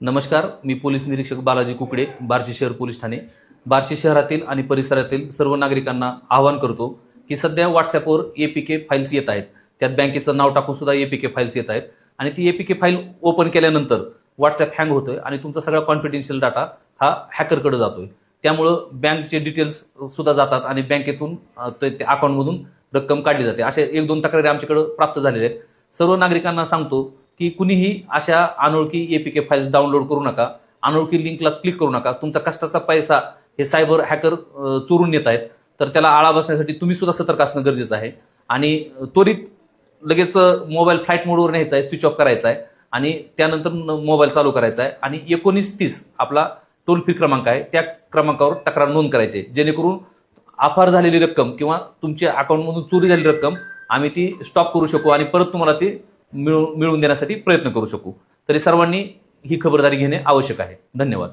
नमस्कार मी पोलीस निरीक्षक बालाजी कुकडे बार्शी शहर पोलीस ठाणे. बार्शी शहरातील आणि परिसरातील सर्व नागरिकांना आवाहन करतो की सध्या व्हॉट्सॲपवर ए पी के फाईल्स येत आहेत. त्यात बँकेचं नाव टाकून सुद्धा ए पी के फाईल्स येत आहेत. आणि ती A P K file open केल्यानंतर व्हॉट्सॲप हँग होतोय आणि तुमचा सगळा कॉन्फिडेन्शियल डाटा हा हॅकरकडे जातोय. त्यामुळं बँकचे डिटेल्स सुद्धा जातात आणि बँकेतून ते त्या अकाउंटमधून रक्कम काढली जाते. अशा एक दोन तक्रारी आमच्याकडे प्राप्त झालेल्या आहेत. सर्व नागरिकांना सांगतो की कुणीही अशा अनोळखी एपीके फाईल्स डाउनलोड करू नका अनोळखी लिंकला क्लिक करू नका. तुमचा कष्टाचा पैसा हे सायबर हॅकर चोरून नेत आहेत. तर त्याला आळा बसण्यासाठी तुम्ही सुद्धा सतर्क असणं गरजेचं आहे. आणि त्वरित लगेच मोबाईल फ्लाईट मोडवर न्यायचा आहे स्विच ऑफ करायचा आहे. आणि त्यानंतर मोबाईल चालू करायचा आहे. आणि एकोणीस तीस आपला टोल फ्री क्रमांक आहे. त्या क्रमांकावर तक्रार नोंद करायची आहे. जेणेकरून अफार झालेली रक्कम किंवा तुमच्या अकाउंटमधून चोरी झालेली रक्कम आम्ही ती स्टॉप करू शकू आणि परत तुम्हाला ती मिळवून मिळवून देण्यासाठी प्रयत्न करू शकू. तरी सर्वांनी ही खबरदारी घेणे आवश्यक आहे. धन्यवाद.